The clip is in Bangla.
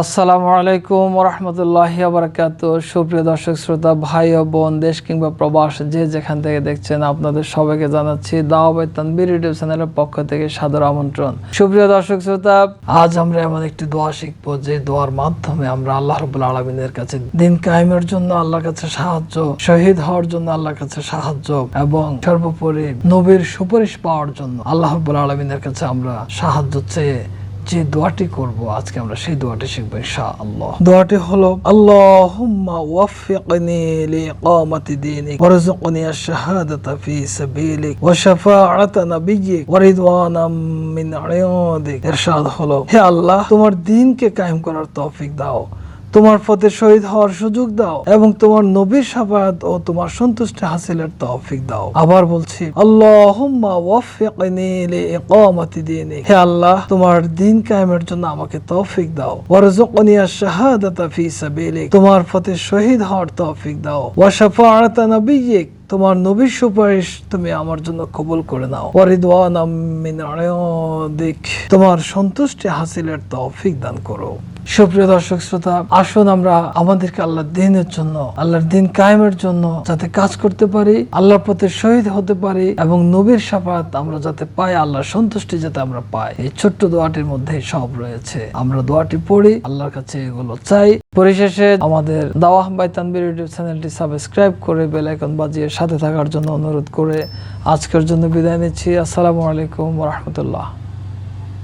আসসালামু আলাইকুম রহমতুল্লাহ বারাকাত সুপ্রিয় দর্শক, শ্রোতা, ভাই ও বোন, দেশ কিংবা প্রবাস, যে যেখান থেকে দেখছেন, আপনাদের সবাইকে জানাচ্ছি দাওয়াবাই তানবির ইউটিউব চ্যানেলের পক্ষ থেকে সাদর আমন্ত্রণ। সুপ্রিয় দর্শক, শ্রোতা, আজ আমরা এমন একটি দোয়া শিখব, যে দোয়ার মাধ্যমে আমরা আল্লাহ রবুল্লা আলমিনের কাছে দিন কায়েমের জন্য আল্লাহর কাছে সাহায্য, শহীদ হওয়ার জন্য আল্লাহর কাছে সাহায্য এবং সর্বোপরি নবীর সুপারিশ পাওয়ার জন্য আল্লাহ রবুল্লা আলমিনের কাছে আমরা সাহায্য চেয়ে যে দোয়াটি করব, আজকে আমরা সেই দোয়াটি শিখব ইনশাআল্লাহ। দোয়াটি হলো, আল্লাহুম্মা ওয়াফিকনি লিকামাতি দীনিক ওয়ারজুকনি আশ-শাহাদাতা ফি সাবিলিক ওয়া শাফাআতা নাবিয়্যিক ওয়া রিদওয়ানাম মিন ইরশাদ হলো, হে আল্লাহ, তোমার দ্বীনকে কায়েম করার তৌফিক দাও। তোমার পথে শহীদ হওয়ার সুযোগ দাও এবং তোমার নবীর সাফায়াত ও তোমার সন্তুষ্টি হাসিলের তৌফিক দাও। আবার বলছি, আল্লাহুম্মা ওয়াফিকনি লিইকামাতি দীনিক। হে আল্লাহ, তোমার দ্বীন কায়েমের জন্য আমাকে তৌফিক দাও। ওয়ারজুকনি আশ-শাহাদাতা ফি সাবিলিক। তোমার পথে শহীদ হওয়ার তৌফিক দাও। ওয়া শাফাআতা নাবিয়্যিক তোমার নবীর সুপারিশ তুমি আমার জন্য কবুল করে নাও। মিন ইনদিক তোমার সন্তুষ্টি হাসিলের তৌফিক দান করো। সুপ্রিয় দর্শক শ্রোতা, আসুন আমরা আমাদেরকে আল্লাহর দিনের জন্য, আল্লাহর দিন কায়েমের জন্য যাতে কাজ করতে পারি, আল্লাহর পথে শহীদ হতে পারি এবং নবীর সাফাত আমরা যাতে পাই, আল্লাহর সন্তুষ্টি যাতে আমরা পাই। এই ছোট্ট দোয়াটির মধ্যে সব রয়েছে। আমরা দোয়াটি পড়ি, আল্লাহর কাছে এগুলো চাই। পরিশেষে আমাদের দাওয়াহ বাই তানবির ইউটিউব চ্যানেলটি সাবস্ক্রাইব করে বেলাইকন বাজিয়ে সাথে থাকার জন্য অনুরোধ করে আজকের জন্য বিদায় নিচ্ছি। আসসালামু আলাইকুম রহমতুল্লাহ।